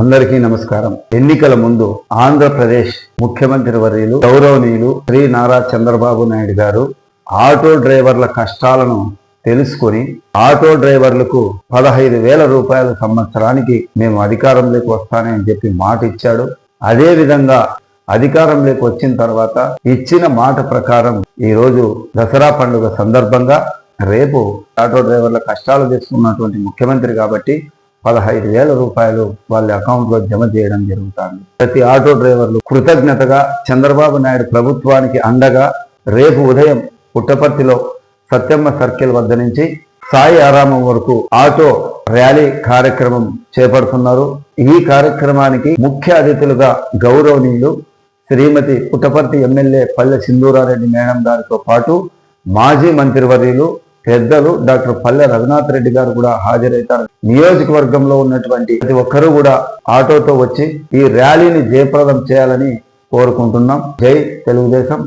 అందరికీ నమస్కారం. ఎన్నికల ముందు ఆంధ్రప్రదేశ్ ముఖ్యమంత్రి వర్యులు గౌరవనీయులు శ్రీ నారా చంద్రబాబు నాయుడు గారు ఆటో డ్రైవర్ల కష్టాలను తెలుసుకొని ఆటో డ్రైవర్లకు పదహైదు వేల రూపాయల సంవత్సరానికి మేము అధికారంలోకి వస్తానని చెప్పి మాట ఇచ్చాడు. అదే విధంగా అధికారంలోకి వచ్చిన తర్వాత ఇచ్చిన మాట ప్రకారం ఈరోజు దసరా పండుగ సందర్భంగా రేపు ఆటో డ్రైవర్ల కష్టాలు తీసుకున్నటువంటి ముఖ్యమంత్రి కాబట్టి పదహైదు వేల రూపాయలు వాళ్ళ అకౌంట్లో జమ చేయడం జరుగుతుంది. ప్రతి ఆటో డ్రైవర్లు కృతజ్ఞతగా చంద్రబాబు నాయుడు ప్రభుత్వానికి అండగా రేపు ఉదయం పుట్టపర్తిలో సత్యమ్మ సర్కిల్ వద్ద నుంచి సాయి ఆరామం వరకు ఆటో ర్యాలీ కార్యక్రమం చేపడుతున్నారు. ఈ కార్యక్రమానికి ముఖ్య అతిథులుగా గౌరవనీయులు శ్రీమతి పుట్టపర్తి ఎమ్మెల్యే పల్లె సింధూరారెడ్డి మేడం గారితో పాటు మాజీ మంత్రివర్యులు పెద్దలు డాక్టర్ పల్లె రఘునాథ్ రెడ్డి గారు కూడా హాజరవుతారు. నియోజకవర్గంలో ఉన్నటువంటి ప్రతి ఒక్కరూ కూడా ఆటోతో వచ్చి ఈ ర్యాలీని జయప్రదం చేయాలని కోరుకుంటున్నాం. జై తెలుగుదేశం.